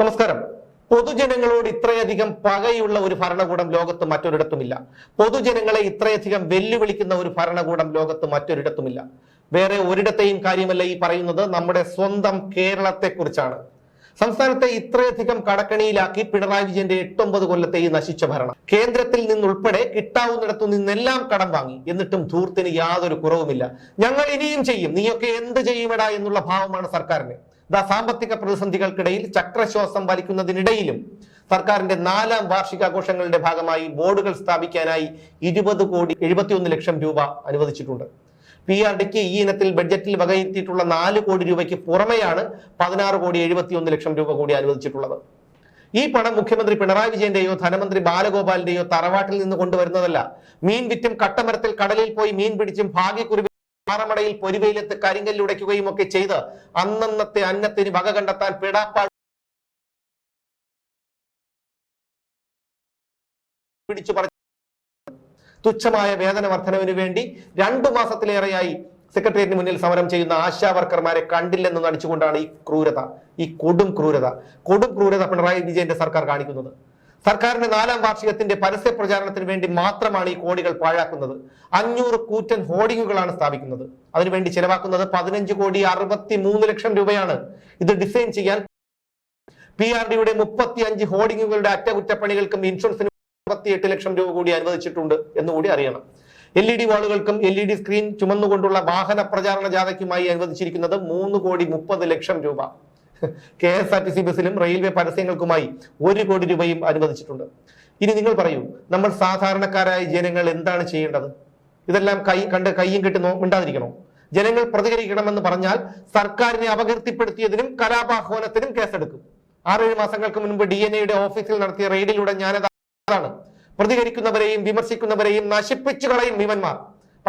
നമസ്കാരം. പൊതുജനങ്ങളോട് ഇത്രയധികം പകയുള്ള ഒരു ഭരണകൂടം ലോകത്ത് മറ്റൊരിടത്തുമില്ല. പൊതുജനങ്ങളെ ഇത്രയധികം വെല്ലുവിളിക്കുന്ന ഒരു ഭരണകൂടം ലോകത്ത് മറ്റൊരിടത്തുമില്ല. വേറെ ഒരിടത്തെയും കാര്യമല്ല ഈ പറയുന്നത്. നമ്മുടെ സ്വന്തം കേരളത്തെ കുറിച്ചാണ് സംസ്ഥാനത്തെ ഇത്രയധികം കടക്കണിയിലാക്കി പിണറായി വിജയന്റെ എട്ടൊമ്പത് കൊല്ലത്തെ ഈ നശിച്ച ഭരണം. കേന്ദ്രത്തിൽ നിന്നുൾപ്പെടെ കിട്ടാവുന്നിടത്തു നിന്നെല്ലാം കടം വാങ്ങി. എന്നിട്ടും ധൂർത്തിന് യാതൊരു കുറവുമില്ല. ഞങ്ങൾ ഇനിയും ചെയ്യും. നീയൊക്കെ എന്ത് ചെയ്യുമടാ എന്നുള്ള ഭാവമാണ് സർക്കാരിന്. ദാ സാമ്പത്തിക പ്രതിസന്ധികൾക്കിടയിൽ ചക്രശ്വാസം വലിക്കുന്നതിനിടയിലും സർക്കാരിന്റെ നാലാം വാർഷികാഘോഷങ്ങളുടെ ഭാഗമായി ബോർഡുകൾ സ്ഥാപിക്കാനായി ഇരുപത് കോടി എഴുപത്തിയൊന്ന് ലക്ഷം രൂപ അനുവദിച്ചിട്ടുണ്ട്. പി ആർ ഡിക്ക് ഈ ഇനത്തിൽ ബഡ്ജറ്റിൽ വകയിരുത്തിയിട്ടുള്ള നാല് കോടി രൂപയ്ക്ക് പുറമെയാണ് പതിനാറ് കോടി എഴുപത്തിയൊന്ന് ലക്ഷം രൂപ കൂടി അനുവദിച്ചിട്ടുള്ളത്. ഈ പണം മുഖ്യമന്ത്രി പിണറായി വിജയന്റെയോ ധനമന്ത്രി ബാലഗോപാലിന്റെയോ തറവാട്ടിൽ നിന്ന് കൊണ്ടുവരുന്നതല്ല. മീൻ വിറ്റും കട്ടമരത്തിൽ കടലിൽ പോയി മീൻ പിടിച്ചും ഭാഗ്യക്കുരുവി പാറമടയിൽ പൊരിവെയിലത്ത് കരിങ്കല്ലുടയ്ക്കുകയും ഒക്കെ ചെയ്ത് അന്നന്നത്തെ അന്നത്തിന് വക കണ്ടെത്താൻ പിടാപ്പാട് പിടിച്ചു പറ തുച്ഛമായ വേതന വർധനവിന് വേണ്ടി രണ്ടു മാസത്തിലേറെയായി സെക്രട്ടേറിയറ്റിന് മുന്നിൽ സമരം ചെയ്യുന്ന ആശാ വർക്കർമാരെ കണ്ടില്ലെന്ന് നടിച്ചുകൊണ്ടാണ് ഈ ക്രൂരത ഈ കൊടും ക്രൂരത. കൊടും ക്രൂരത പിണറായി വിജയന്റെ സർക്കാർ കാണിക്കുന്നത്. സർക്കാരിന്റെ നാലാം വാർഷികത്തിന്റെ പരസ്യ പ്രചാരണത്തിന് വേണ്ടി മാത്രമാണ് ഈ കോടികൾ പാഴാക്കുന്നത്. അഞ്ഞൂറ് കൂറ്റൻ ഹോർഡിങ്ങുകളാണ് സ്ഥാപിക്കുന്നത്. അതിനുവേണ്ടി ചെലവാക്കുന്നത് പതിനഞ്ച് കോടി അറുപത്തി മൂന്ന് ലക്ഷം രൂപയാണ്. ഇത് ഡിസൈൻ ചെയ്യാൻ പി ആർ ഡിയുടെ മുപ്പത്തി അഞ്ച് ഹോർഡിങ്ങുകളുടെ അറ്റകുറ്റപ്പണികൾക്കും ഇൻഷുറൻസിനും മുപ്പത്തിയെട്ട് ലക്ഷം രൂപ കൂടി അനുവദിച്ചിട്ടുണ്ട് എന്നുകൂടി അറിയണം. എൽ ഇ ഡി വാളുകൾക്കും എൽ ഇ ഡി സ്ക്രീൻ ചുമന്നുകൊണ്ടുള്ള വാഹന പ്രചാരണ ജാഥയ്ക്കുമായി അനുവദിച്ചിരിക്കുന്നത് മൂന്ന് കോടി മുപ്പത് ലക്ഷം രൂപ. K S R T C ബസ്സിലും railway പരസ്യങ്ങൾക്കുമായി ഒരു കോടി രൂപയും അനുവദിച്ചിട്ടുണ്ട്. ഇനി നിങ്ങൾ പറയൂ നമ്മൾ സാധാരണക്കാരായ ജനങ്ങൾ എന്താണ് ചെയ്യേണ്ടത്? ഇതെല്ലാം കൈ കണ്ട് കൈയും കിട്ടുന്നോ മിണ്ടാതിരിക്കണോ? ജനങ്ങൾ പ്രതികരിക്കണമെന്ന് പറഞ്ഞാൽ സർക്കാരിനെ അപകീർത്തിപ്പെടുത്തിയതിനും കലാപാഹ്വാനത്തിനും കേസെടുക്കും. ആറേഴ് മാസങ്ങൾക്ക് മുൻപ് ഡി എൻ എയുടെ ഓഫീസിൽ നടത്തിയ റെയ്ഡിലൂടെ ഞാനതാണ് പ്രതികരിക്കുന്നവരെയും വിമർശിക്കുന്നവരെയും നശിപ്പിച്ചു കളയും ഭീമന്മാർ.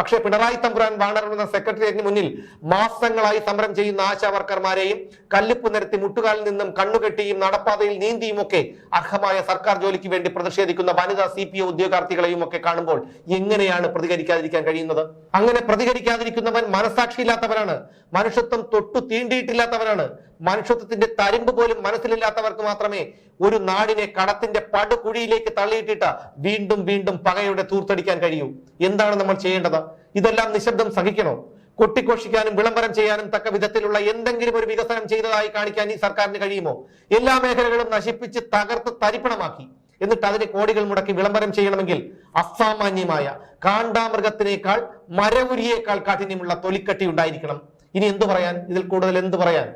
പക്ഷേ പിണറായി തമ്പുരാൻ വാണറുന്ന സെക്രട്ടേറിയറ്റിന് മുന്നിൽ മാസങ്ങളായി സമരം ചെയ്യുന്ന ആശാവർക്കർമാരെയും കല്ലുപ്പ് നിരത്തി മുട്ടുകാലിൽ നിന്നും കണ്ണുകെട്ടിയും നടപ്പാതയിൽ നീന്തിയും ഒക്കെ അർഹമായ സർക്കാർ ജോലിക്ക് വേണ്ടി പ്രതിഷേധിക്കുന്ന വനിതാ സി പി ഉദ്യോഗാർത്ഥികളെയും ഒക്കെ കാണുമ്പോൾ എങ്ങനെയാണ് പ്രതികരിക്കാതിരിക്കാൻ കഴിയുന്നത്? അങ്ങനെ പ്രതികരിക്കാതിരിക്കുന്നവൻ മനസാക്ഷിയില്ലാത്തവരാണ് മനുഷ്യത്വം തൊട്ടു തീണ്ടിയിട്ടില്ലാത്തവരാണ് മനുഷ്യത്വത്തിന്റെ തരിമ്പ് പോലും മനസ്സിലില്ലാത്തവർക്ക് മാത്രമേ ഒരു നാടിനെ കടത്തിന്റെ പടുകുഴിയിലേക്ക് തള്ളിയിട്ടിട്ട് വീണ്ടും വീണ്ടും പകയുടെ തൂർത്തടിക്കാൻ കഴിയൂ. എന്താണ് നമ്മൾ ചെയ്യേണ്ടത്? ഇതെല്ലാം നിശബ്ദം സഹിക്കണോ? കൊട്ടിഘോഷിക്കാനും വിളംബരം ചെയ്യാനും തക്ക വിധത്തിലുള്ള എന്തെങ്കിലും ഒരു വികസനം ചെയ്തതായി കാണിക്കാൻ ഈ സർക്കാരിന് കഴിയുമോ? എല്ലാ മേഖലകളും നശിപ്പിച്ച് തകർത്ത് തരിപ്പണമാക്കി. എന്നിട്ട് അതിന് കോടികൾ മുടക്കി വിളംബരം ചെയ്യണമെങ്കിൽ അസാമാന്യമായ കാണ്ടാമൃഗത്തിനേക്കാൾ മരവുരിയേക്കാൾ കാഠിന്യമുള്ള തൊലിക്കട്ടി ഉണ്ടായിരിക്കണം. ഇനി എന്തു പറയാൻ? ഇതിൽ കൂടുതൽ എന്തു പറയാൻ?